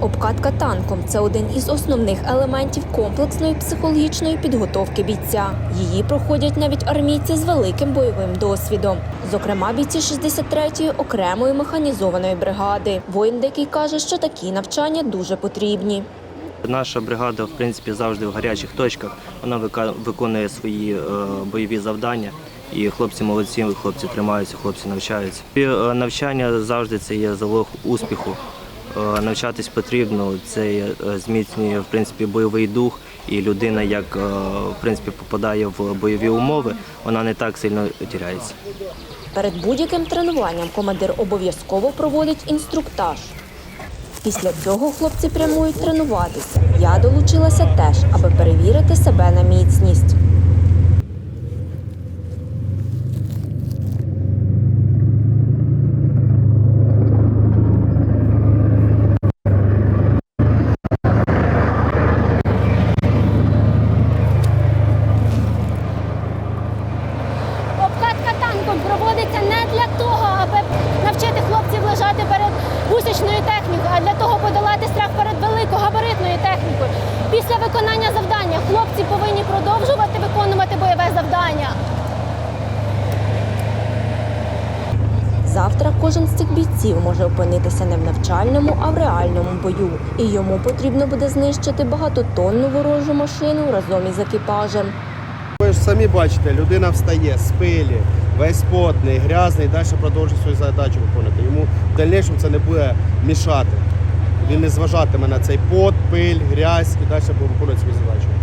Обкатка танком це один із основних елементів комплексної психологічної підготовки бійця. Її проходять навіть армійці з великим бойовим досвідом. Зокрема, бійці 63-ї окремої механізованої бригади. Воїн дикий каже, що такі навчання дуже потрібні. Наша бригада, в принципі, завжди в гарячих точках. Вона виконує свої е, бойові завдання. І хлопці молодці, хлопці тримаються, хлопці навчаються. І, е, навчання завжди це є залог успіху. Е, навчатись потрібно, це е, зміцнює в принципі бойовий дух, і людина, як е, в принципі попадає в бойові умови, вона не так сильно тіряється. Перед будь-яким тренуванням командир обов'язково проводить інструктаж. Після цього хлопці прямують тренуватися. Я долучилася теж, аби перевірити себе на міцність. Обкатка танком проводиться не для того, аби навчити хлопців лежати перед гусячною технікою, а для того подолати страх перед великогабаритною технікою. Після виконання завдання хлопці повинні продовжувати виконувати бойове завдання. Завтра кожен з цих бійців може опинитися не в навчальному, а в реальному бою. І йому потрібно буде знищити багатотонну ворожу машину разом із екіпажем. Ж самі бачите, людина встає з пилі, весь потний, грязний, далі продовжує свою задачу виконувати. Йому в дальнішому це не буде мішати. Він не зважатиме на цей пот, пиль, грязь і далі буде виконувати свою задачу.